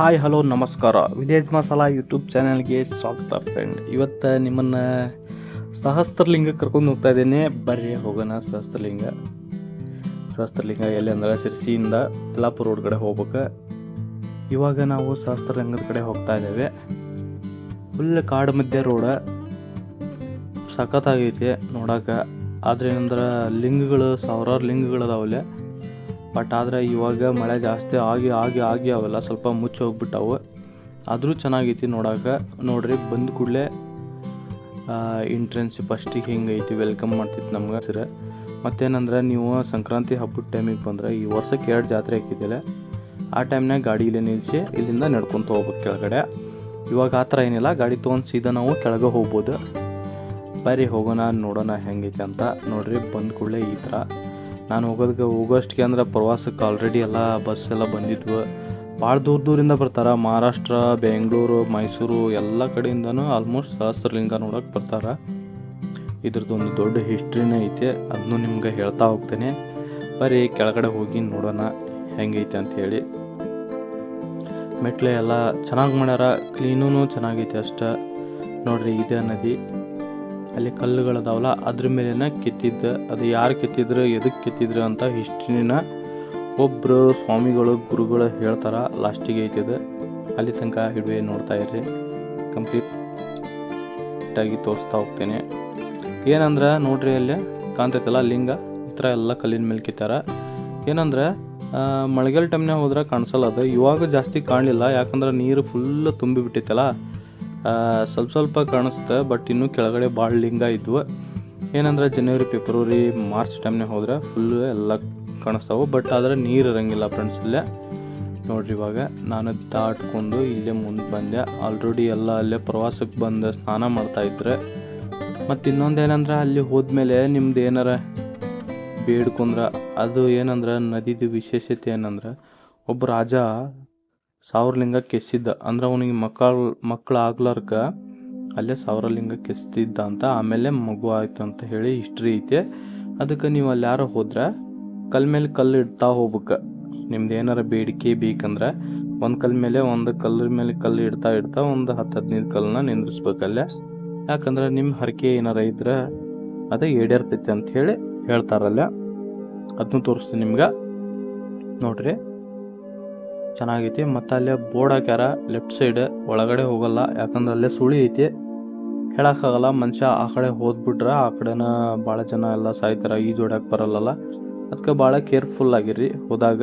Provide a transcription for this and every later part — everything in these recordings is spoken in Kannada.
ಹಾಯ್ ಹಲೋ ನಮಸ್ಕಾರ. ವಿದೇಶ್ ಮಸಾಲ ಯೂಟ್ಯೂಬ್ ಚಾನಲ್ಗೆ ಸ್ವಾಗತ ಫ್ರೆಂಡ್ ಇವತ್ತು ನಿಮ್ಮನ್ನು ಸಹಸ್ರಲಿಂಗ ಕರ್ಕೊಂಡು ಹೋಗ್ತಾ ಇದ್ದೇನೆ. ಬರ್ರಿ, ಹೋಗೋಣ ಸಹಸ್ರಲಿಂಗ ಸಹಸ್ರಲಿಂಗ ಎಲ್ಲಿ ಅಂದ್ರೆ ಸಿರ್ಸಿಯಿಂದ ಯಲ್ಲಾಪುರ ರೋಡ್ ಕಡೆ ಹೋಗ್ಬೇಕು. ಇವಾಗ ನಾವು ಸಹಸ್ರಲಿಂಗದ ಕಡೆ ಹೋಗ್ತಾ ಇದ್ದೇವೆ. ಫುಲ್ ಕಾಡು ಮಧ್ಯೆ ರೋಡ ಸಖತ್ತಾಗೈತೆ ನೋಡೋಕೆ. ಆದ್ರೆ ಏನಂದ್ರೆ ಲಿಂಗಗಳು, ಸಾವಿರಾರು ಲಿಂಗಗಳು ಅದಾವಲ್ಲಿ. ಬಟ್ ಆದರೆ ಇವಾಗ ಮಳೆ ಜಾಸ್ತಿ ಆಗಿ ಆಗಿ ಆಗಿ ಅವೆಲ್ಲ ಸ್ವಲ್ಪ ಮುಚ್ಚಿ ಹೋಗ್ಬಿಟ್ಟವು. ಆದರೂ ಚೆನ್ನಾಗೈತಿ ನೋಡಕ್ಕೆ ನೋಡ್ರಿ ಬಂದ ಕೂಡಲೇ ಎಂಟ್ರೆನ್ಸ್ ಫಸ್ಟಿಗೆ ಹಿಂಗೈತಿ ವೆಲ್ಕಮ್ ಮಾಡ್ತಿತ್ತು ನಮ್ಗೆ ಸರ್ ಮತ್ತೇನಂದ್ರೆ ನೀವು ಸಂಕ್ರಾಂತಿ ಹಬ್ಬದ ಟೈಮಿಗೆ ಬಂದ್ರೆ ಈ ವರ್ಷಕ್ಕೆ ಎರಡು ಜಾತ್ರೆ ಹಾಕಿದ್ದಿಲ್ಲ. ಆ ಟೈಮ್ನಾಗ ಗಾಡಿ ಇಲ್ಲೇ ನಿಲ್ಲಿಸಿ ಇಲ್ಲಿಂದ ನಡ್ಕೊತ ಹೋಗ್ಬೇಕು ಕೆಳಗಡೆ. ಇವಾಗ ಆ ಥರ ಏನಿಲ್ಲ. ಗಾಡಿ ತೊಗೊಂಡು ಸೀದಾ ನಾವು ಕೆಳಗೆ ಹೋಗ್ಬೋದು. ಬರೀ ಹೋಗೋಣ, ನೋಡೋಣ ಹೆಂಗೈತೆ ಅಂತ. ನೋಡ್ರಿ ಬಂದ ಕೂಡಲೇ ಈ ಥರ. ನಾನು ಹೋಗೋದಕ್ಕೆ ಹೋಗೋಷ್ಟಕ್ಕೆ ಅಂದ್ರೆ ಪ್ರವಾಸಕ್ಕೆ ಆಲ್ರೆಡಿ ಎಲ್ಲ ಬಸ್ ಎಲ್ಲ ಬಂದಿದ್ವು. ಭಾಳ ದೂರ ದೂರಿಂದ ಬರ್ತಾರೆ. ಮಹಾರಾಷ್ಟ್ರ, ಬೆಂಗಳೂರು, ಮೈಸೂರು ಎಲ್ಲ ಕಡೆಯಿಂದನೂ ಆಲ್ಮೋಸ್ಟ್ ಸಹಸ್ರಲಿಂಗ ನೋಡೋಕೆ ಬರ್ತಾರೆ. ಇದ್ರದ್ದು ಒಂದು ದೊಡ್ಡ ಹಿಸ್ಟ್ರಿನೇ ಐತೆ. ಅದನ್ನು ನಿಮ್ಗೆ ಹೇಳ್ತಾ ಹೋಗ್ತೇನೆ. ಬರೀ ಕೆಳಗಡೆ ಹೋಗಿ ನೋಡೋಣ ಹೆಂಗೈತೆ ಅಂತ ಹೇಳಿ. ಮೆಟ್ಲೆ ಎಲ್ಲ ಚೆನ್ನಾಗಿ ಮಾಡ್ಯಾರ. ಕ್ಲೀನೂ ಚೆನ್ನಾಗೈತೆ ಅಷ್ಟೇ. ನೋಡ್ರಿ ಇದೇ ನದಿ. ಅಲ್ಲಿ ಕಲ್ಲುಗಳದಾವಲ್ಲ ಅದ್ರ ಮೇಲೇನ ಕೆತ್ತಿದ್ದ ಅದು ಯಾರು ಕೆತ್ತಿದ್ರು ಎದಕ್ಕೆ ಕೆತ್ತಿದ್ರು ಅಂತ ಹಿಸ್ಟ್ರಿನ ಒಬ್ಬರು ಸ್ವಾಮಿಗಳು ಗುರುಗಳು ಹೇಳ್ತಾರೆ. ಲಾಸ್ಟಿಗೆ ಐತಿದೆ. ಅಲ್ಲಿ ತನಕ ಹಿಡುವೆ ನೋಡ್ತಾ ಇರ್ರಿ. ಕಂಪ್ಲೀಟ್ ಆಗಿ ತೋರಿಸ್ತಾ ಹೋಗ್ತೇನೆ. ಏನಂದ್ರೆ ನೋಡ್ರಿ ಅಲ್ಲಿ ಕಾಣ್ತೈತಲ್ಲ ಲಿಂಗ? ಈ ಥರ ಎಲ್ಲ ಕಲ್ಲಿನ ಮೇಲೆ ಕಿತ್ತಾರ ಏನಂದ್ರೆ ಮಳೆಗಾಲ ಟೈಮ್ನಾಗ ಹೋದ್ರೆ ಕಾಣಿಸಲ್ಲ ಅದು. ಇವಾಗ ಜಾಸ್ತಿ ಕಾಣಲಿಲ್ಲ. ಯಾಕಂದ್ರೆ ನೀರು ಫುಲ್ ತುಂಬಿ ಬಿಟ್ಟೈತಲ್ಲ ಆ, ಸ್ವಲ್ಪ ಸ್ವಲ್ಪ ಕಾಣಿಸುತ್ತೆ ಬಟ್ ಇನ್ನೂ ಕೆಳಗಡೆ ಭಾಳ ಲಿಂಗ ಇದ್ವು. ಏನಂದ್ರೆ ಜನವರಿ ಫೆಬ್ರವರಿ ಮಾರ್ಚ್ ಟೈಮ್ನಾಗ ಹೋದ್ರೆ ಫುಲ್ಲು ಎಲ್ಲ ಕಾಣಿಸ್ತಾವೆ ಬಟ್ ಆದರೆ ನೀರು ಇರಂಗಿಲ್ಲ ಫ್ರೆಂಡ್ಸ್ ಇಲ್ಲೇ ನೋಡ್ರಿ ಇವಾಗ, ನಾನು ದಾಟ್ಕೊಂಡು ಇಲ್ಲೇ ಮುಂದೆ ಬಂದೆ. ಆಲ್ರೆಡಿ ಎಲ್ಲ ಅಲ್ಲೇ ಪ್ರವಾಸಕ್ಕೆ ಬಂದು ಸ್ನಾನ ಮಾಡ್ತಾ ಇದ್ರೆ. ಮತ್ತು ಇನ್ನೊಂದು ಏನಂದ್ರೆ ಅಲ್ಲಿ ಹೋದ್ಮೇಲೆ ನಿಮ್ದು ಏನಾರ ಬೇಡ್ಕೊಂಡ್ರೆ, ಅದು ಏನಂದ್ರೆ ನದಿದು ವಿಶೇಷತೆ ಏನಂದ್ರೆ, ಒಬ್ಬ ರಾಜ ಸಾವಿರ ಲಿಂಗ ಕೆಸಿದ್ದ ಅಂದ್ರೆ ಅವನಿಗೆ ಮಕ್ಕಳು ಮಕ್ಕಳು ಆಗ್ಲಾರ್ಕ ಅಲ್ಲೇ ಸಾವಿರಲಿಂಗ ಕೆಸ್ತಿದ್ದ ಅಂತ, ಆಮೇಲೆ ಮಗು ಆಯ್ತು ಅಂತ ಹೇಳಿ ಹಿಸ್ಟ್ರಿ ಐತೆ. ಅದಕ್ಕೆ ನೀವು ಅಲ್ಲಿ ಯಾರೋ ಹೋದ್ರೆ, ಕಲ್ ಮೇಲೆ ಕಲ್ಲು ಇಡ್ತಾ ಹೋಗ್ಬೇಕು. ನಿಮ್ದು ಏನಾರ ಬೇಡಿಕೆ ಬೇಕಂದ್ರೆ, ಒಂದು ಕಲ್ ಮೇಲೆ ಒಂದು ಕಲ್ಲು ಮೇಲೆ ಕಲ್ಲು ಇಡ್ತಾ ಇಡ್ತಾ ಒಂದು ಹತ್ತು ಹದಿನೈದು ಕಲ್ಲನ್ನ ನಿಂದ್ರಿಸ್ಬೇಕಲ್ಲೇ. ಯಾಕಂದ್ರೆ ನಿಮ್ಮ ಹರಕೆ ಏನಾರ ಇದ್ರೆ ಅದೇ ಈಡೇರ್ತೈತೆ ಅಂತ ಹೇಳಿ ಹೇಳ್ತಾರಲ್ಲ. ಅದನ್ನು ತೋರಿಸ್ತೀನಿ ನಿಮ್ಗೆ. ನೋಡ್ರಿ. ಚೆನ್ನಾಗೈತಿ. ಮತ್ತು ಅಲ್ಲೇ ಬೋರ್ಡ್ ಹಾಕ್ಯಾರ, ಲೆಫ್ಟ್ ಸೈಡ್ ಒಳಗಡೆ ಹೋಗಲ್ಲ, ಯಾಕಂದ್ರೆ ಅಲ್ಲೇ ಸುಳಿ ಐತಿ. ಹೇಳೋಕ್ಕಾಗಲ್ಲ, ಮನುಷ್ಯ ಆ ಕಡೆ ಹೋದ್ಬಿಟ್ರೆ ಆ ಕಡೆನ ಭಾಳ ಜನ ಎಲ್ಲ ಸಾಯ್ತಾರ ಈಜೋಡಕ್ಕೆ ಬರಲ್ಲಲ್ಲ. ಅದಕ್ಕೆ ಭಾಳ ಕೇರ್ಫುಲ್ ಆಗಿರಿ ಹೋದಾಗ.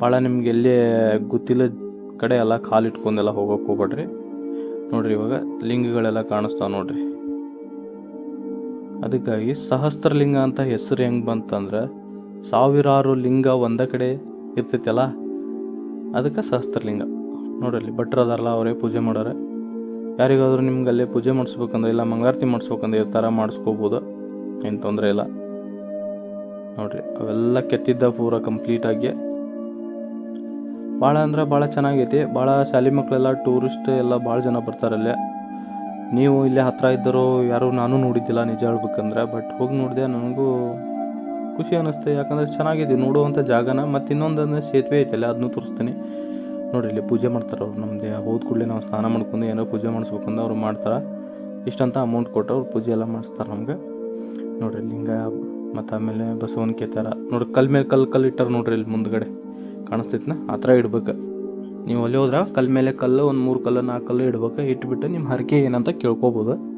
ಭಾಳ ನಿಮ್ಗೆ ಎಲ್ಲಿ ಗೊತ್ತಿಲ್ಲ ಕಡೆ ಎಲ್ಲ ಕಾಲು ಇಟ್ಕೊಂಡೆಲ್ಲ ಹೋಗಕ್ಕೆ ಹೋಗ್ಬೇಡ್ರಿ ನೋಡ್ರಿ ಇವಾಗ ಲಿಂಗಗಳೆಲ್ಲ ಕಾಣಿಸ್ತಾವೆ ನೋಡ್ರಿ. ಅದಕ್ಕಾಗಿ ಸಹಸ್ರಲಿಂಗ ಅಂತ ಹೆಸರು ಹೆಂಗೆ ಬಂತಂದ್ರೆ, ಸಾವಿರಾರು ಲಿಂಗ ಒಂದ ಕಡೆ ಇರ್ತೈತಲ್ಲ ಅದಕ್ಕೆ ಸಹಸ್ರಲಿಂಗ ನೋಡ್ರಿ ಭಟ್ರು ಅದಾರಲ್ಲ, ಅವರೇ ಪೂಜೆ ಮಾಡೋರೆ. ಯಾರಿಗಾದರೂ ನಿಮ್ಗೆ ಅಲ್ಲೇ ಪೂಜೆ ಮಾಡಿಸ್ಬೇಕಂದ್ರೆ, ಇಲ್ಲ ಮಂಗಳಾರತಿ ಮಾಡಿಸ್ಬೇಕಂದ್ರೆ ಈ ಥರ ಮಾಡಿಸ್ಕೋಬೋದು. ಏನು ತೊಂದರೆ ಇಲ್ಲ. ನೋಡಿರಿ, ಅವೆಲ್ಲ ಕೆತ್ತಿದ್ದ ಪೂರ ಕಂಪ್ಲೀಟಾಗಿ ಭಾಳ ಅಂದ್ರೆ ಭಾಳ ಚೆನ್ನಾಗೈತಿ. ಭಾಳ ಶಾಲೆ ಮಕ್ಕಳೆಲ್ಲ ಟೂರಿಸ್ಟ್ ಎಲ್ಲ ಭಾಳ ಜನ ಬರ್ತಾರಲ್ಲೇ ನೀವು ಇಲ್ಲೇ ಹತ್ತಿರ ಇದ್ದರೂ ಯಾರು ನಾನು ನೋಡಿದ್ದಿಲ್ಲ ನಿಜ ಹೇಳ್ಬೇಕಂದ್ರೆ ಬಟ್ ಹೋಗಿ ನೋಡಿದೆ ನನಗೂ ಖುಷಿ ಅನ್ನಿಸ್ತೆ. ಯಾಕಂದ್ರೆ ಚೆನ್ನಾಗಿದೆ ನೋಡುವಂಥ ಜಾಗನ. ಮತ್ತು ಇನ್ನೊಂದು ಅಂದ್ರೆ ಸೇತುವೆ ಐತಲ್ಲ ಅದನ್ನು ತೋರಿಸ್ತೀನಿ. ನೋಡಿರಿ, ಇಲ್ಲಿ ಪೂಜೆ ಮಾಡ್ತಾರೆ ಅವ್ರು. ನಮ್ಮದೇ ಹೋದ ಕೂಡಲೇ ನಾವು ಸ್ನಾನ ಮಾಡ್ಕೊಂಡು ಏನೋ ಪೂಜೆ ಮಾಡಿಸ್ಬೇಕಂದ್ರೆ ಅವ್ರು ಮಾಡ್ತಾರೆ. ಇಷ್ಟಂತ ಅಮೌಂಟ್ ಕೊಟ್ಟು ಅವ್ರು ಪೂಜೆ ಎಲ್ಲ ಮಾಡಿಸ್ತಾರೆ ನಮ್ಗೆ. ನೋಡಿರಿ, ಲಿಂಗ ಮತ್ತು ಆಮೇಲೆ ಬಸವನ ಕೇತಾರ ನೋಡಿ ಕಲ್ ಮೇಲೆ ಕಲ್ಲು ಕಲ್ಲು ಇಟ್ಟಾರ ನೋಡ್ರಿ ಇಲ್ಲಿ ಮುಂದ್ಗಡೆ. ಕಾಣಿಸ್ತೈತಿನ? ಆ ಥರ ಇಡ್ಬೇಕು. ನೀವು ಅಲ್ಲಿ ಹೋದ್ರೆ ಕಲ್ ಮೇಲೆ ಕಲ್ಲು, ಒಂದು ಮೂರು ಕಲ್ಲು, ನಾಲ್ಕು ಕಲ್ಲು ಇಡ್ಬೇಕು. ಇಟ್ಬಿಟ್ಟು ನಿಮ್ಮ ಹರಕೆ ಏನಂತ ಕೇಳ್ಕೊಬೋದು.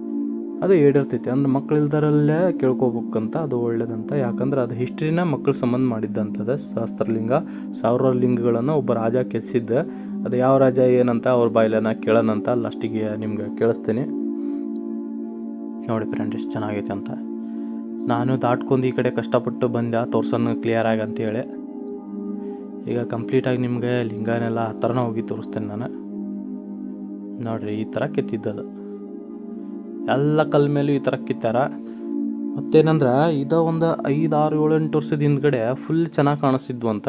ಅದು ಹೇಳಿರ್ತೈತಿ. ಅಂದ್ರೆ ಮಕ್ಳು ಇಲ್ದಾರಲ್ಲೇ ಕೇಳ್ಕೊಬೇಕಂತ ಅದು ಒಳ್ಳೇದಂತ. ಯಾಕಂದ್ರೆ ಅದು ಹಿಸ್ಟ್ರಿನ ಮಕ್ಳ ಸಂಬಂಧ ಮಾಡಿದ್ದಂಥದ್ದು ಸಹಸ್ರಲಿಂಗ ಸಾವಿರ ಲಿಂಗಗಳನ್ನು ಒಬ್ಬ ರಾಜ ಕೆಸಿದ್ದ. ಅದು ಯಾವ ರಾಜ, ಏನಂತ ಅವ್ರ ಬಾಯಿಲನ ಕೇಳೋಣಂತ ಲಾಸ್ಟಿಗೆ ನಿಮ್ಗೆ ಕೇಳಿಸ್ತೀನಿ. ನೋಡಿ ಫ್ರೆಂಡ್ ಎಷ್ಟು ಚೆನ್ನಾಗೈತೆ ಅಂತ. ನಾನು ದಾಟ್ಕೊಂಡು ಈ ಕಡೆ ಕಷ್ಟಪಟ್ಟು ಬಂದೆ ತೋರ್ಸೋಣ ಕ್ಲಿಯರ್ ಆಗಿ ಅಂತೇಳಿ ಈಗ ಕಂಪ್ಲೀಟಾಗಿ ನಿಮಗೆ ಲಿಂಗನೆಲ್ಲ ಹತ್ರನ ಹೋಗಿ ತೋರಿಸ್ತೇನೆ ನಾನು. ನೋಡ್ರಿ, ಈ ಥರ ಕೆತ್ತಿದ್ದದು. ಎಲ್ಲ ಕಲ್ ಮೇಲೂ ಈ ಥರ ಕಿತ್ತಾರ. ಮತ್ತೇನಂದ್ರೆ, ಇದು ಒಂದು ಐದು ಆರು ಏಳು ಎಂಟು ವರ್ಷದ ಹಿಂದ್ಗಡೆ ಫುಲ್ ಚೆನ್ನಾಗಿ ಕಾಣಿಸ್ತಿದ್ವು ಅಂತ.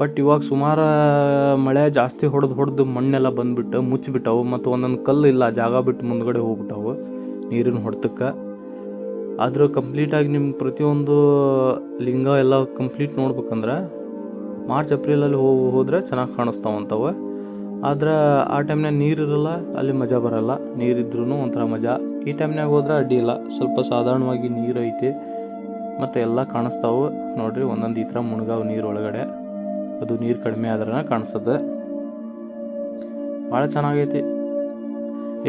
ಬಟ್ ಇವಾಗ ಸುಮಾರು ಮಳೆ ಜಾಸ್ತಿ ಹೊಡೆದು ಹೊಡೆದು ಮಣ್ಣೆಲ್ಲ ಬಂದುಬಿಟ್ಟು ಮುಚ್ಚಿಬಿಟ್ಟವು ಮತ್ತು ಒಂದೊಂದು ಕಲ್ಲು ಇಲ್ಲ, ಜಾಗ ಬಿಟ್ಟು ಮುಂದ್ಗಡೆ ಹೋಗ್ಬಿಟ್ಟವು ನೀರಿನ ಹೊಡೆತಕ್ಕೆ. ಆದರೂ ಕಂಪ್ಲೀಟಾಗಿ ನಿಮ್ಮ ಪ್ರತಿಯೊಂದು ಲಿಂಗ ಎಲ್ಲ ಕಂಪ್ಲೀಟ್ ನೋಡ್ಬೇಕಂದ್ರೆ ಮಾರ್ಚ್ ಏಪ್ರಿಲಲ್ಲಿ ಹೋಗಿ ಹೋದರೆ ಚೆನ್ನಾಗಿ ಕಾಣಿಸ್ತಾವಂತವ ಆದ್ರೆ ಆ ಟೈಮ್ನಾಗ ನೀರು ಇರಲ್ಲ, ಅಲ್ಲಿ ಮಜಾ ಬರಲ್ಲ. ನೀರಿದ್ರೂ ಒಂಥರ ಮಜಾ. ಈ ಟೈಮ್ನಾಗ ಹೋದ್ರೆ ಅಡ್ಡಿ ಇಲ್ಲ. ಸ್ವಲ್ಪ ಸಾಧಾರಣವಾಗಿ ನೀರು ಐತಿ. ಮತ್ತು ಎಲ್ಲ ಕಾಣಿಸ್ತಾವು. ನೋಡ್ರಿ, ಒಂದೊಂದು ಈ ಥರ ಮುಣಗಾವ್ ನೀರು ಒಳಗಡೆ. ಅದು ನೀರು ಕಡಿಮೆ ಆದ್ರೆ ಕಾಣಿಸ್ತದೆ. ಭಾಳ ಚೆನ್ನಾಗೈತಿ.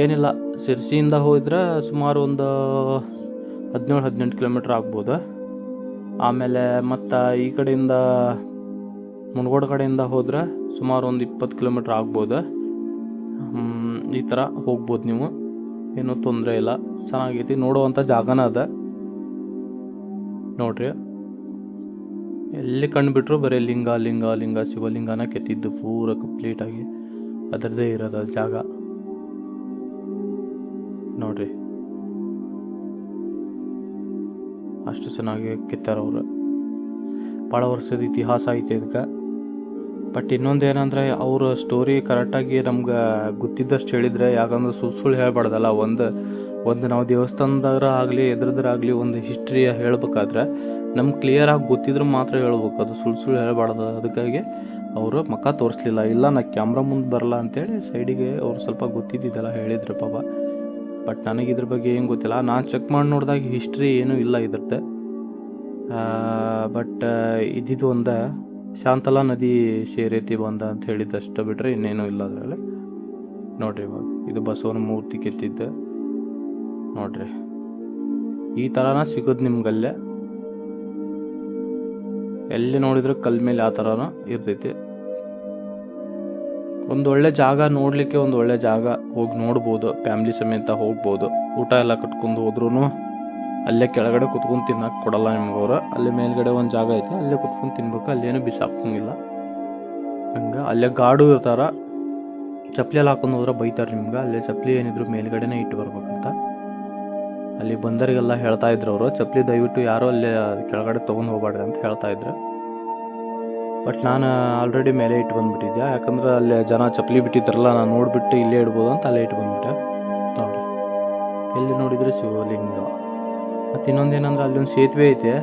ಏನಿಲ್ಲ ಸಿರ್ಸಿಯಿಂದ ಹೋದ್ರೆ ಸುಮಾರು ಒಂದು ಹದಿನೇಳು, ಹದಿನೆಂಟು ಕಿಲೋಮೀಟ್ರ್ ಆಗ್ಬೋದು. ಆಮೇಲೆ ಮತ್ತು ಈ ಕಡೆಯಿಂದ, ಮುಣಗೋಡ ಕಡೆಯಿಂದ ಹೋದ್ರೆ ಸುಮಾರು ಒಂದು ಇಪ್ಪತ್ತು ಕಿಲೋಮೀಟ್ರ್ ಆಗ್ಬೋದು. ಈ ಥರ ಹೋಗ್ಬೋದು ನೀವು. ಏನೂ ತೊಂದರೆ ಇಲ್ಲ. ಚೆನ್ನಾಗೈತಿ. ನೋಡುವಂಥ ಜಾಗನ ಅದ. ನೋಡ್ರಿ. ಎಲ್ಲಿ ಕಂಡುಬಿಟ್ರು ಬರೀ ಲಿಂಗ ಲಿಂಗ ಲಿಂಗ, ಶಿವಲಿಂಗನ ಕೆತ್ತಿದ್ದು ಪೂರ ಕಂಪ್ಲೀಟಾಗಿ ಅದರದೇ ಇರೋದ ಜಾಗ. ನೋಡ್ರಿ. ಅಷ್ಟು ಚೆನ್ನಾಗಿ ಕೆತ್ತಾರ ಅವರು ಭಾಳ ವರ್ಷದ ಇತಿಹಾಸ ಐತೆ ಇದಕ್ಕೆ. ಬಟ್ ಇನ್ನೊಂದು ಏನಂದ್ರೆ ಅವ್ರ ಸ್ಟೋರಿ ಕರೆಕ್ಟಾಗಿ ನಮ್ಗೆ ಗೊತ್ತಿದ್ದಷ್ಟು ಹೇಳಿದ್ರೆ ಯಾಕಂದ್ರೆ ಸುಳ್ಳು ಸುಳ್ಳು ಹೇಳ್ಬಾರ್ದಲ್ಲ. ಒಂದು ಒಂದು ನಾವು ದೇವಸ್ಥಾನದಾರ ಆಗಲಿ ಎದ್ರದ್ರಾಗಲಿ ಒಂದು ಹಿಸ್ಟ್ರಿ ಹೇಳ್ಬೇಕಾದ್ರೆ ನಮ್ಗೆ ಕ್ಲಿಯರಾಗಿ ಗೊತ್ತಿದ್ರೆ ಮಾತ್ರ ಹೇಳ್ಬೇಕು. ಅದು ಸುಳ್ಳು ಸುಳ್ಳು ಹೇಳ್ಬಾರ್ದು. ಅದಕ್ಕಾಗಿ ಅವರು ಮಕ್ಕ ತೋರಿಸ್ಲಿಲ್ಲ. ಇಲ್ಲ, ನಾ ಕ್ಯಾಮ್ರಾ ಮುಂದೆ ಬರಲ್ಲ ಅಂತೇಳಿ ಸೈಡಿಗೆ ಅವ್ರು ಸ್ವಲ್ಪ ಗೊತ್ತಿದ್ದಿದ್ದೆಲ್ಲ ಹೇಳಿದ್ರು ಪಾಪ. ಬಟ್ ನನಗೆ ಇದ್ರ ಬಗ್ಗೆ ಏನು ಗೊತ್ತಿಲ್ಲ. ನಾನು ಚೆಕ್ ಮಾಡಿ ನೋಡಿದಾಗ ಹಿಸ್ಟ್ರಿ ಏನೂ ಇಲ್ಲ ಇದ್ರದ್ದು. ಬಟ್ ಇದ್ದಿದ್ದು ಒಂದ ಶಾಂತಲಾ ನದಿ ಶೇರೇತಿ ಬಂದ ಅಂತ ಹೇಳಿದ್ದಷ್ಟು ಬಿಟ್ಟರೆ ಇನ್ನೇನು ಇಲ್ಲ ಅದರಲ್ಲಿ. ನೋಡ್ರಿ ಇವಾಗ, ಇದು ಬಸವನ ಮೂರ್ತಿ ಕೆತ್ತಿದ್ದೆ. ನೋಡ್ರಿ. ಈ ಥರನ ಸಿಗೋದು ನಿಮ್ಗಲ್ಲೇ ಎಲ್ಲಿ ನೋಡಿದ್ರೆ ಕಲ್ ಮೇಲೆ ಆ ಥರನ ಇರ್ತೈತಿ. ಒಂದು ಒಳ್ಳೆ ಜಾಗ ನೋಡಲಿಕ್ಕೆ ಒಂದು ಒಳ್ಳೆ ಜಾಗ. ಹೋಗಿ ನೋಡ್ಬೋದು, ಫ್ಯಾಮಿಲಿ ಸಮೇತ ಹೋಗ್ಬೋದು. ಊಟ ಎಲ್ಲ ಕಟ್ಕೊಂಡು ಹೋದ್ರೂ ಅಲ್ಲೇ ಕೆಳಗಡೆ ಕುತ್ಕೊಂಡು ತಿನ್ನಕ್ಕೆ ಕೊಡಲ್ಲ ನಿಮ್ಗೆ ಅಲ್ಲೇ ಮೇಲ್ಗಡೆ ಒಂದು ಜಾಗ ಐತೆ, ಅಲ್ಲೇ ಕುತ್ಕೊಂಡು ತಿನ್ಬೇಕು, ಅಲ್ಲೇನು ಬಿಸಾಕಂಗಿಲ್ಲ ಹಂಗೆ ಅಲ್ಲೇ ಗಾಡು ಇರ್ತಾರ ಎಲ್ಲ ಹಾಕೊಂಡು ಹೋದ್ರೆ ಬೈತಾರೆ ನಿಮ್ಗೆ. ಅಲ್ಲೇ ಚಪ್ಪಲಿ ಏನಿದ್ರು ಮೇಲ್ಗಡೆನೇ ಇಟ್ಟು ಬರ್ಬೇಕಂತ. ಅಲ್ಲಿ ಬಂದರಿಗೆಲ್ಲ ಹೇಳ್ತಾ ಇದ್ರು ಅವರು, ಚಪ್ಪಲಿ ದಯವಿಟ್ಟು ಯಾರೋ ಅಲ್ಲೇ ಕೆಳಗಡೆ ತೊಗೊಂಡು ಹೋಗ್ಬಾರ್ದು ಅಂತ ಹೇಳ್ತಾ ಇದ್ರು. ಬಟ್ ನಾನು ಆಲ್ರೆಡಿ ಮೇಲೆ ಇಟ್ಟು ಬಂದ್ಬಿಟ್ಟಿದ್ದೆ ಯಾಕಂದ್ರೆ ಅಲ್ಲಿ ಜನ ಚಪ್ಪಲಿ ಬಿಟ್ಟಿದ್ರಲ್ಲ, ನಾನು ನೋಡಿಬಿಟ್ಟು ಇಲ್ಲೇ ಇಡ್ಬೋದು ಅಂತ ಅಲ್ಲೇ ಇಟ್ಟು ಬಂದ್ಬಿಟ್ಟೆ. ನೋಡಿ ಎಲ್ಲಿ ನೋಡಿದ್ರೆ ಶಿವಲಿಂಗ? ಮತ್ತು ಅಲ್ಲಿ ಒಂದು ಸೇತುವೆ ಐತೆ.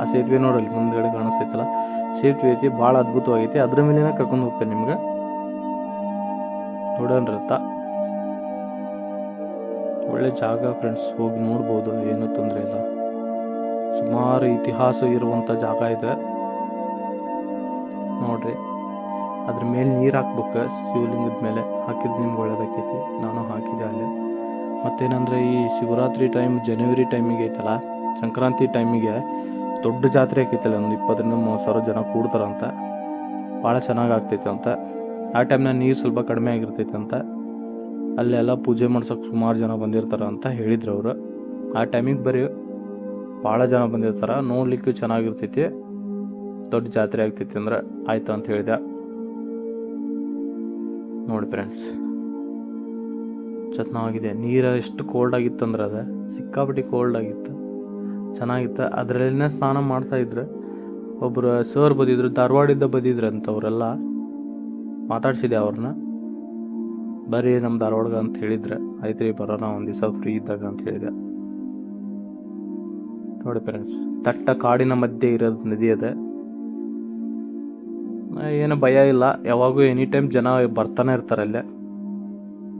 ಆ ಸೇತುವೆ ನೋಡಲ್ಲಿ ಮುಂದ್ಗಡೆ ಕಾಣಿಸ್ತೈತಲ್ಲ. ಸೇತುವೆ ಐತಿ, ಭಾಳ ಅದ್ಭುತವಾಗೈತಿ. ಅದ್ರ ಮೇಲೇನೆ ಕರ್ಕೊಂಡು ಹೋಗ್ತೇನೆ ನಿಮ್ಗೆ. ನೋಡೋಣ ಒಳ್ಳೆ ಜಾಗ ಫ್ರೆಂಡ್ಸ್ ಹೋಗಿ ನೋಡ್ಬೋದು, ಏನೂ ತೊಂದರೆ ಇಲ್ಲ. ಸುಮಾರು ಇತಿಹಾಸ ಇರುವಂಥ ಜಾಗ ಇದೆ. ನೋಡ್ರಿ. ಅದ್ರ ಮೇಲೆ ನೀರು ಹಾಕ್ಬೇಕು, ಶಿವಲಿಂಗದ ಮೇಲೆ. ಹಾಕಿದ್ರೆ ನಿಮ್ಗೆ ಒಳ್ಳೇದಾಕೈತಿ ನಾನು ಹಾಕಿದೆ ಅಲ್ಲಿ. ಮತ್ತೇನಂದ್ರೆ ಈ ಶಿವರಾತ್ರಿ ಟೈಮ್ ಜನವರಿ ಟೈಮಿಗೆ ಐತಲ್ಲ, ಸಂಕ್ರಾಂತಿ ಟೈಮಿಗೆ ದೊಡ್ಡ ಜಾತ್ರೆ ಆಕೈತಲ್ಲ, ಒಂದು ಇಪ್ಪತ್ತರಿಂದ ಮೂವತ್ತು ಸಾವಿರ ಜನ ಕೂಡ್ತಾರಂತ. ಭಾಳ ಚೆನ್ನಾಗಿ ಆಗ್ತೈತೆ ಅಂತ ಆ ಟೈಮ್ನಾಗ ನೀರು ಸ್ವಲ್ಪ ಕಡಿಮೆ ಆಗಿರ್ತೈತೆ ಅಂತ ಅಲ್ಲೆಲ್ಲ ಪೂಜೆ ಮಾಡ್ಸೋಕೆ ಸುಮಾರು ಜನ ಬಂದಿರ್ತಾರ ಅಂತ ಹೇಳಿದ್ರು ಅವರು. ಆ ಟೈಮಿಗೆ ಬರೀ ಭಾಳ ಜನ ಬಂದಿರ್ತಾರೆ. ನೋಡ್ಲಿಕ್ಕೂ ಚೆನ್ನಾಗಿರ್ತೈತಿ. ದೊಡ್ಡ ಜಾತ್ರೆ ಆಗ್ತೈತಿ ಅಂದ್ರೆ ಆಯ್ತು ಅಂತ ಹೇಳಿದೆ. ನೋಡಿ ಫ್ರೆಂಡ್ಸ್ ಚೆನ್ನಾಗಿದೆ ನೀರು ಎಷ್ಟು ಕೋಲ್ಡ್ ಆಗಿತ್ತು ಅಂದ್ರೆ ಅದು, ಸಿಕ್ಕಾಪಟ್ಟಿ ಕೋಲ್ಡ್ ಆಗಿತ್ತು. ಚೆನ್ನಾಗಿತ್ತು. ಅದರಲ್ಲೇ ಸ್ನಾನ ಮಾಡ್ತಾ ಇದ್ರು. ಒಬ್ಬರು ಸರ್ ಬದಿದ್ರು ಧಾರವಾಡಿಂದ ಬದಿದ್ರು ಅಂತ ಅವರೆಲ್ಲ ಮಾತಾಡ್ಸಿದೆ ಅವ್ರನ್ನ ಬರೀ ನಮ್ಮ ಧಾರವಾಡಗ ಅಂತ ಹೇಳಿದ್ರೆ. ಆಯ್ತು ರೀ ಬರೋಣ, ಒಂದು ದಿವಸ ಫ್ರೀ ಇದ್ದಾಗ ಅಂತ ಹೇಳಿದೆ. ನೋಡಿ ಫ್ರೆಂಡ್ಸ್ ದಟ್ಟ ಕಾಡಿನ ಮಧ್ಯೆ ಇರೋದು ನದಿ ಅದ. ಏನು ಭಯ ಇಲ್ಲ. ಯಾವಾಗೂ ಎನಿ ಟೈಮ್ ಜನ ಬರ್ತಾನೆ ಇರ್ತಾರೆ ಅಲ್ಲೇ.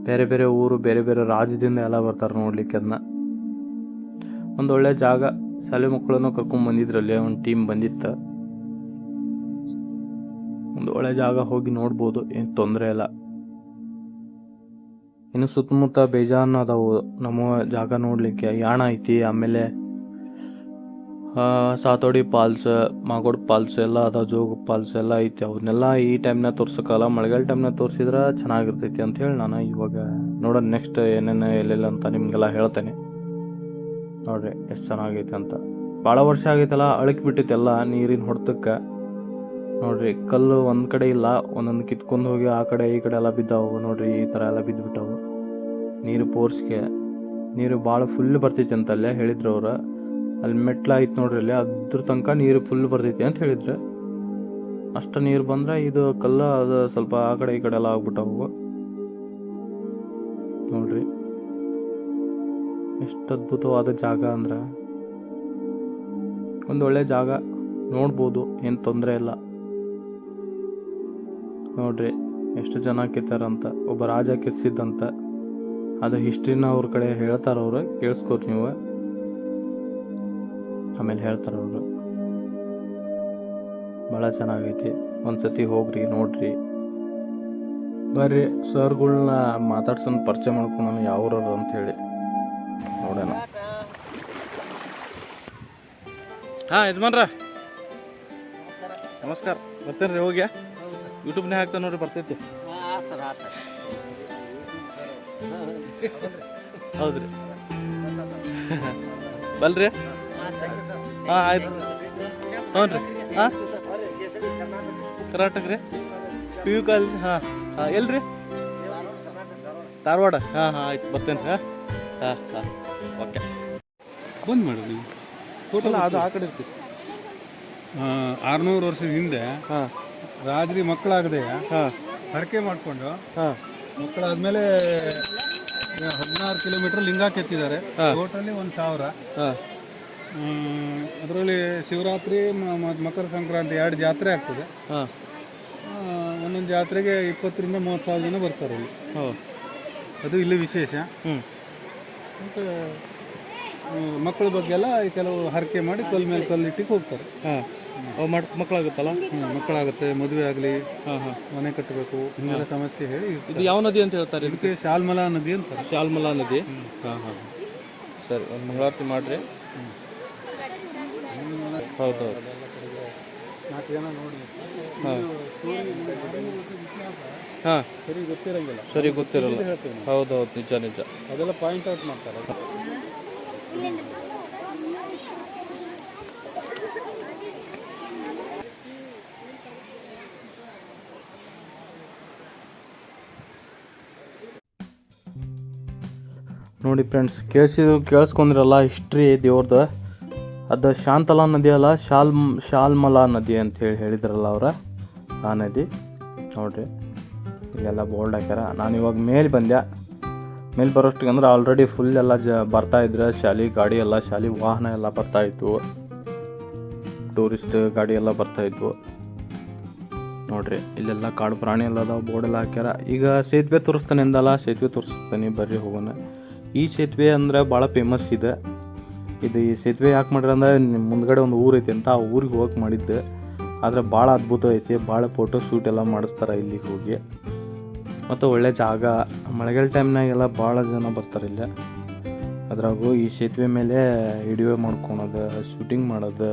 ಬೇರೆ ಬೇರೆ ಊರು, ಬೇರೆ ಬೇರೆ ರಾಜ್ಯದಿಂದ ಎಲ್ಲ ಬರ್ತಾರೆ ನೋಡ್ಲಿಕ್ಕೆ ಅದನ್ನ. ಒಂದು ಒಳ್ಳೆ ಜಾಗ, ಶಾಲೆ ಮಕ್ಕಳನ್ನು ಕರ್ಕೊಂಡ್ ಬಂದಿದ್ರಲ್ಲಿ, ಒಂದು ಟೀಮ್ ಬಂದಿತ್ತು. ಒಂದು ಒಳ್ಳೆ ಜಾಗ ಹೋಗಿ ನೋಡ್ಬೋದು, ಏನು ತೊಂದರೆ ಇಲ್ಲ. ಇನ್ನು ಸುತ್ತಮುತ್ತ ಬೇಜಾನ್ ಅದಾವು, ನಮ್ಮ ಜಾಗ ನೋಡ್ಲಿಕ್ಕೆ, ಯಾಣ ಐತಿ, ಆಮೇಲೆ ಸಾತೋಡಿ ಪಾಲ್ಸ್, ಮಾಗೋಡ್ ಪಾಲ್ಸ್ ಎಲ್ಲ ಅದ ಜೋಗ ಪಾಲ್ಸ್ ಎಲ್ಲ ಐತಿ. ಅವನ್ನೆಲ್ಲ ಈ ಟೈಮ್ನಾಗ ತೋರ್ಸೋಕ್ಕಲ್ಲ, ಮಳೆಗಾಲ ಟೈಮ್ನಾಗ ತೋರಿಸಿದ್ರೆ ಚೆನ್ನಾಗಿರ್ತೈತಿ ಅಂತ ಹೇಳಿ ನಾನು ಇವಾಗ ನೋಡೋಣ ನೆಕ್ಸ್ಟ್ ಏನೇನು ಎಲ್ಲೆಲ್ಲ ಅಂತ ನಿಮಗೆಲ್ಲ ಹೇಳ್ತೇನೆ. ನೋಡ್ರಿ, ಎಷ್ಟು ಚೆನ್ನಾಗೈತೆ ಅಂತ. ಭಾಳ ವರ್ಷ ಆಗೈತಲ್ಲ, ಅಳಕ್ ಬಿಟ್ಟಿತ್ತೆಲ್ಲ ನೀರಿನ ಹೊಡೆತಕ್ಕೆ. ನೋಡ್ರಿ, ಕಲ್ಲು ಒಂದು ಕಡೆ ಇಲ್ಲ, ಒಂದೊಂದು ಕಿತ್ಕೊಂಡು ಹೋಗಿ ಆ ಕಡೆ ಈ ಕಡೆ ಎಲ್ಲ ಬಿದ್ದಾವು. ನೋಡ್ರಿ, ಈ ಥರ ಎಲ್ಲ ಬಿದ್ದುಬಿಟ್ಟವು ನೀರು ಪೋರ್ಸ್ಗೆ. ನೀರು ಭಾಳ ಫುಲ್ ಬರ್ತೈತೆ ಅಂತಲ್ಲೇ ಹೇಳಿದ್ರು ಅವ್ರು. ಅಲ್ಲಿ ಮೆಟ್ಲ ಐತೆ ನೋಡ್ರಿ ಅಲ್ಲಿ. ಅದ್ರ ತನಕ ನೀರು ಫುಲ್ ಬರ್ತೈತಿ ಅಂತ ಹೇಳಿದ್ರೆ. ಅಷ್ಟು ನೀರು ಬಂದ್ರೆ ಇದು ಕಲ್ಲ ಅದು ಸ್ವಲ್ಪ ಆ ಕಡೆ ಈ ಕಡೆ ಎಲ್ಲ ಆಗ್ಬಿಟ್ಟವು. ನೋಡ್ರಿ. ಎಷ್ಟು ಅದ್ಭುತವಾದ ಜಾಗ ಅಂದ್ರೆ. ಒಂದು ಒಳ್ಳೆ ಜಾಗ. ನೋಡ್ಬೋದು, ಏನು ತೊಂದರೆ ಇಲ್ಲ. ನೋಡ್ರಿ, ಎಷ್ಟು ಜನ ಕೆತ್ತಾರಂತ ಒಬ್ಬ ರಾಜ ಕೆತ್ತಿಸಿದ್ದಂತ ಅದು ಹಿಸ್ಟ್ರಿನ ಅವ್ರ ಕಡೆ ಹೇಳ್ತಾರ ಅವರು. ಕೇಳಿಸ್ಕೋರಿ ನೀವು. ಆಮೇಲೆ ಹೇಳ್ತಾರೆ ಅವರು. ಭಾಳ ಚೆನ್ನಾಗೈತಿ. ಒಂದ್ಸತಿ ಹೋಗ್ರಿ, ನೋಡ್ರಿ. ಬರ್ರಿ, ಸರ್ಗಳ್ನ ಮಾತಾಡ್ಸೋಣ ಪರಿಚಯ ಮಾಡ್ಕೊಂಡು ಯಾವ್ರ ಅಂತ ಹೇಳಿ. ನೋಡೋಣ. ಹಾಂ, ಯಜಮಾನ್ರ. ನಮಸ್ಕಾರ. ಬರ್ತೇನೆ ರೀ ಹೋಗ್ಯಾ? ಯೂಟ್ಯೂಬ್ನೇ ಹಾಕ್ತಾನೆ ನೋಡ್ರಿ, ಬರ್ತೈತಿ. ಹೌದ್ರಿ. ಬಲ್ರಿ ಹಾಂ ಆಯ್ತು. ಹ್ಞೂ ರೀ. ಹಾಂ? ಕರ್ನಾಟಕ ರೀ? ಪಿ ಯು ಕಾಲ್ ಹಾಂ ಹಾಂ. ಎಲ್ರಿ? ಧಾರವಾಡ. ಹಾಂ ಹಾಂ ಆಯ್ತು. ಬರ್ತೇನೆ ರೀ ಹಾಂ. ಹಾಂ ಓಕೆ. ಬಂದು ಮಾಡಿ ನೀವು. ಟೋಟಲ್ ಅದು ಆ ಕಡೆ ಇರ್ತೀವಿ. ಆರುನೂರು ವರ್ಷದ ಹಿಂದೆ ಹಾಂ. ರಾಜರಿ ಮಕ್ಕಳಾಗದೆ ಹಾಂ. ಹರಕೆ ಮಾಡಿಕೊಂಡು ಹಾಂ. ಮಕ್ಕಳಾದ್ಮೇಲೆ ಹದಿನಾರು ಕಿಲೋಮೀಟರ್ ಲಿಂಗ ಕೆತ್ತಿದ್ದಾರೆ. ಟೋಟಲಿ ಒಂದು ಸಾವಿರ. ಹಾಂ. ಅದರಲ್ಲಿ ಶಿವರಾತ್ರಿ ಮಕರ ಸಂಕ್ರಾಂತಿ ಎರಡು ಜಾತ್ರೆ ಆಗ್ತದೆ. ಹಾಂ. ಒಂದೊಂದು ಜಾತ್ರೆಗೆ ಇಪ್ಪತ್ತರಿಂದ ಮೂವತ್ತು ಸಾವಿರ ಜನ ಬರ್ತಾರೆ ಅಲ್ಲಿ. ಹೋ. ಅದು ಇಲ್ಲಿ ವಿಶೇಷ. ಹ್ಞೂ ಮತ್ತು ಮಕ್ಕಳ ಬಗ್ಗೆ ಎಲ್ಲ ಕೆಲವು ಹರಕೆ ಮಾಡಿ ಕಲ್ ಮೇಲೆ ಕಲ್ಲಿಟ್ಟಿಗೆ ಹೋಗ್ತಾರೆ. ಹಾಂ. ಅವು ಮಕ್ ಮಕ್ಕಳಾಗುತ್ತಲ್ಲ? ಹ್ಮ್, ಮಕ್ಕಳಾಗುತ್ತೆ ಮದುವೆ ಆಗಲಿ ಹಾಂ ಹಾಂ. ಮನೆ ಕಟ್ಟಬೇಕು ಹಿಂಗೆಲ್ಲ ಸಮಸ್ಯೆ ಹೇಳಿ ಇದು ಯಾವ ನದಿ ಅಂತ ಹೇಳ್ತಾರೆ ಇದಕ್ಕೆ? ಇದಕ್ಕೆ ಶಾಲ್ಮಲಾ ನದಿ ಅಂತಾರೆ. ಶಾಲ್ಮಲಾ ನದಿ. ಹಾಂ ಹಾಂ. ಸರಿ ಒಂದು ಮಂಗಳಾರತಿ ಮಾಡಿರಿ. ಹೌದು. ಹೌದು ನಾಲ್ಕು ಜನ ನೋಡಿ. ಹಾಂ. ಹಾಂ. ಸರಿ ಗೊತ್ತಿರಂಗಿಲ್ಲ. ಸರಿ ಗೊತ್ತಿರಲ್ಲ. ಹೌದು ಹೌದು ನಿಜ ನಿಜ. ಅದೆಲ್ಲ ಪಾಯಿಂಟ್ ಔಟ್ ಮಾಡ್ತಾರೆ. ನೋಡಿ ಫ್ರೆಂಡ್ಸ್ ಕೇಳಿಸಿದ್ರು ಕೇಳಿಸ್ಕೊಂಡಿರಲ್ಲ ಹಿಸ್ಟ್ರಿ ದೇವ್ರದ್ದು ಅದು ಶಾಂತಲಾ ನದಿ ಅಲ್ಲ, ಶಾಲ್, ಶಾಲ್ಮಲಾ ನದಿ ಅಂತ ಹೇಳಿ ಹೇಳಿದ್ರಲ್ಲ ಅವರ, ಆ ನದಿ. ನೋಡ್ರಿ, ಇಲ್ಲೆಲ್ಲ ಬೋಲ್ಡ್ ಹಾಕ್ಯಾರ ನಾನು ಇವಾಗ ಮೇಲೆ ಬಂದೆ. ಮೇಲೆ ಬರೋಷ್ಟಿಗೆ ಅಂದ್ರೆ ಆಲ್ರೆಡಿ ಫುಲ್ ಎಲ್ಲ ಜ, ಬರ್ತಾ ಇದ್ರೆ. ಶಾಲಿ, ಗಾಡಿ ಎಲ್ಲ, ಶಾಲಿ ವಾಹನ ಎಲ್ಲ ಬರ್ತಾ ಇತ್ತು. ಟೂರಿಸ್ಟ್ ಗಾಡಿ ಎಲ್ಲ ಬರ್ತಾ ಇದ್ವು ನೋಡ್ರಿ, ಇಲ್ಲೆಲ್ಲ ಕಾಡು ಪ್ರಾಣಿ ಎಲ್ಲ ಅದಾವ ಬೋರ್ಡ್ ಎಲ್ಲ ಹಾಕ್ಯಾರ. ಈಗ ಸೇತುವೆ ತೋರಿಸ್ತಾನೆ ಅಂದಲ್ಲ, ಸೇತುವೆ ತೋರಿಸ್ತಾನೆ ಬರ್ರಿ ಹೋಗೋಣ. ಈ ಸೇತುವೆ ಅಂದ್ರೆ ಭಾಳ ಫೇಮಸ್ ಇದೆ. ಇದು ಈ ಸೇತುವೆ ಯಾಕೆ ಮಾಡ್ಯಾರ ನಿಮ್ಮ ಮುಂದ್ಗಡೆ ಒಂದು ಊರು ಐತಿ ಅಂತ ಆ ಊರಿಗೆ ಹೋಗಕ್ಕೆ ಮಾಡಿದ್ದೆ. ಆದರೆ ಭಾಳ ಅದ್ಭುತ ಐತಿ, ಭಾಳ ಫೋಟೋ ಶೂಟ್ ಎಲ್ಲ ಮಾಡಿಸ್ತಾರೆ ಇಲ್ಲಿಗೆ ಹೋಗಿ. ಮತ್ತು ಒಳ್ಳೆ ಜಾಗ. ಮಳೆಗಾಲ ಟೈಮ್ನಾಗೆಲ್ಲ ಭಾಳ ಜನ ಬರ್ತಾರೆ ಇಲ್ಲೇ. ಅದ್ರಾಗೂ ಈ ಸೇತುವೆ ಮೇಲೆ ವಿಡಿಯೋ ಮಾಡ್ಕೊಳೋದು ಶೂಟಿಂಗ್ ಮಾಡೋದು,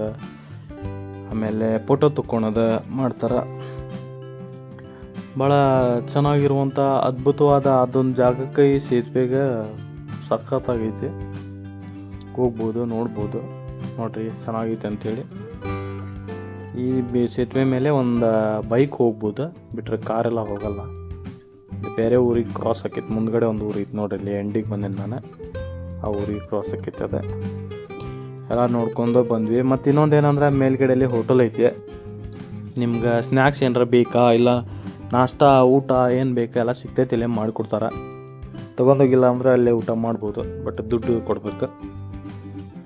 ಆಮೇಲೆ ಫೋಟೋ ತಕ್ಕೊಳೋದು ಮಾಡ್ತಾರೆ. ಭಾಳ ಚೆನ್ನಾಗಿರುವಂಥ ಅದ್ಭುತವಾದ ಅದೊಂದು ಜಾಗಕ್ಕೆ ಈ ಸೇತುವೆಗೆ ಸಖತ್ತಾಗೈತಿ. ಹೋಗ್ಬೋದು, ನೋಡ್ಬೋದು. ನೋಡ್ರಿ, ಚೆನ್ನಾಗೈತೆ ಅಂಥೇಳಿ ಈ ಸೇತುವೆ ಮೇಲೆ ಒಂದು ಬೈಕ್ ಹೋಗ್ಬೋದು, ಬಿಟ್ರೆ ಕಾರೆಲ್ಲ ಹೋಗಲ್ಲ. ಬೇರೆ ಊರಿಗೆ ಕ್ರಾಸ್ ಆಕೈತೆ ಮುಂದ್ಗಡೆ ಒಂದು ಊರು ಐತಿ ನೋಡ್ರಿ, ಇಲ್ಲಿ ಎಂಡಿಗೆ ಬಂದಿದ್ದು ನಾನು. ಆ ಊರಿಗೆ ಕ್ರಾಸ್ ಆಕೈತೆ ಅದೇ. ಎಲ್ಲ ನೋಡ್ಕೊಂಡು ಬಂದ್ವಿ. ಮತ್ತು ಇನ್ನೊಂದು ಏನಂದ್ರೆ ಮೇಲ್ಗಡೆಯಲ್ಲಿ ಹೋಟೆಲ್ ಐತಿ. ನಿಮ್ಗೆ ಸ್ನ್ಯಾಕ್ಸ್ ಏನಾರ ಬೇಕಾ, ಇಲ್ಲ ನಾಷ್ಟ, ಊಟ ಏನು ಬೇಕಾ, ಎಲ್ಲ ಸಿಗ್ತೈತಿ, ಇಲ್ಲೇ ಮಾಡಿಕೊಡ್ತಾರೆ. ತೊಗೊಂಡೋಗಿಲ್ಲ ಅಂದರೆ ಅಲ್ಲೇ ಊಟ ಮಾಡ್ಬೋದು ಬಟ್ ದುಡ್ಡು ಕೊಡ್ಬೇಕು.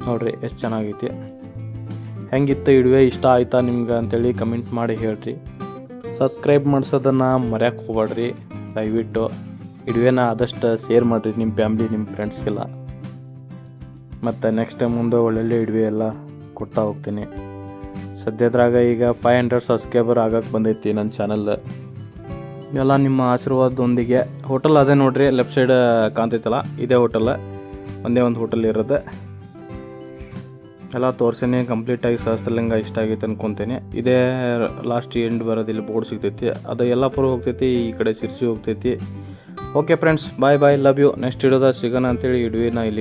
ನೋಡ್ರಿ, ಎಷ್ಟು ಚೆನ್ನಾಗೈತಿ. ಹೆಂಗಿತ್ತು ಇಡುವೆ ಇಷ್ಟ ಆಯ್ತಾ ನಿಮ್ಗೆ ಅಂತೇಳಿ ಕಮೆಂಟ್ ಮಾಡಿ ಹೇಳ್ರಿ. ಸಬ್ಸ್ಕ್ರೈಬ್ ಮಾಡಿಸೋದನ್ನು ಮರೆಯೋಕೆ ಹೋಗ್ಬೇಡ್ರಿ. ದಯವಿಟ್ಟು ಇಡುವೆನ ಆದಷ್ಟು ಶೇರ್ ಮಾಡಿರಿ ನಿಮ್ಮ ಫ್ಯಾಮ್ಲಿ, ನಿಮ್ಮ ಫ್ರೆಂಡ್ಸ್ಗೆಲ್ಲ. ಮತ್ತು ನೆಕ್ಸ್ಟ್ ಟೈಮ್ ಮುಂದೆ ಒಳ್ಳೊಳ್ಳೆ ಇಡುವೆ ಎಲ್ಲ ಕೊಡ್ತಾ ಹೋಗ್ತೀನಿ. ಸದ್ಯದ್ರಾಗ ಈಗ ಫೈವ್ ಹಂಡ್ರೆಡ್ ಸಬ್ಸ್ಕ್ರೈಬರ್ ಆಗಕ್ಕೆ ಬಂದೈತಿ ನನ್ನ ಚಾನಲ್ ಎಲ್ಲ ನಿಮ್ಮ ಆಶೀರ್ವಾದದೊಂದಿಗೆ. ಹೋಟೆಲ್ ಅದೇ ನೋಡ್ರಿ ಲೆಫ್ಟ್ ಸೈಡ್ ಕಾಣ್ತೈತಲ್ಲ, ಇದೇ ಹೋಟೆಲ್ ಒಂದೇ ಒಂದು ಹೋಟೆಲ್ ಇರೋದು. ಎಲ್ಲ ತೋರ್ಸೇನೆ ಕಂಪ್ಲೀಟಾಗಿ ಸಹಸ್ರಲಿಂಗ ಇಷ್ಟ ಆಗೈತೆ ಅನ್ಕೊತೇನೆ. ಇದೇ ಲಾಸ್ಟ್ ಎಂಡ್ ಬರೋದು ಇಲ್ಲಿ ಬೋರ್ಡ್ ಸಿಗ್ತೈತಿ. ಅದು ಯಲ್ಲಾಪುರ ಹೋಗ್ತೈತಿ, ಈ ಕಡೆ Sirsi ಹೋಗ್ತೈತಿ. Okay friends bye bye love you next ಇಡೋದ ಸಿಗೋಣ ಅಂತೇಳಿ ಹೇಳಿ ನಾ ಇಲ್ಲಿ.